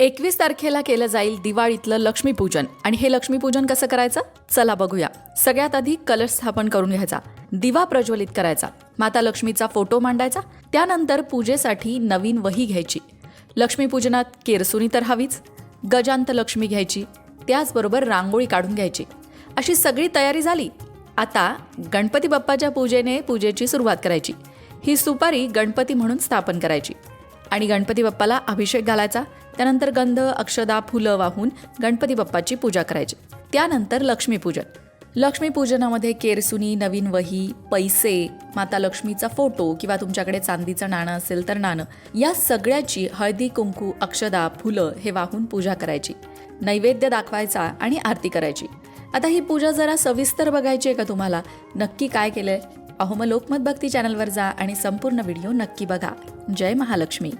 एकवीस तारखेला केलं जाईल दिवाळीतलं लक्ष्मीपूजन. आणि हे लक्ष्मीपूजन कसं करायचं? चला बघूया. सगळ्यात आधी कलश स्थापन करून घ्यायचा. दिवा प्रज्वलित करायचा. माता लक्ष्मीचा फोटो मांडायचा. त्यानंतर पूजेसाठी नवीन वही घ्यायची. लक्ष्मीपूजनात केरसुनी तर हवीच. गजांत लक्ष्मी घ्यायची. त्याचबरोबर रांगोळी काढून घ्यायची. अशी सगळी तयारी झाली. आता गणपती बाप्पाच्या पूजेने पूजेची सुरुवात करायची. ही सुपारी गणपती म्हणून स्थापन करायची. आणि गणपती बाप्पाला अभिषेक घालायचा. त्यानंतर गंध अक्षदा फुलं वाहून गणपती बाप्पाची पूजा करायची. त्यानंतर लक्ष्मीपूजन. लक्ष्मीपूजनामध्ये केरसुनी नवीन वही पैसे माता लक्ष्मीचा फोटो किंवा तुमच्याकडे चांदीचं नाणं असेल तर नाणं. या सगळ्याची हळदी कुंकू अक्षदा फुलं हे वाहून पूजा करायची. नैवेद्य दाखवायचा आणि आरती करायची. आता ही पूजा जरा सविस्तर बघायची आहे का तुम्हाला? नक्की काय केलंय? अहो मग लोकमत भक्ती चॅनलवर जा आणि संपूर्ण व्हिडिओ नक्की बघा. जय महालक्ष्मी.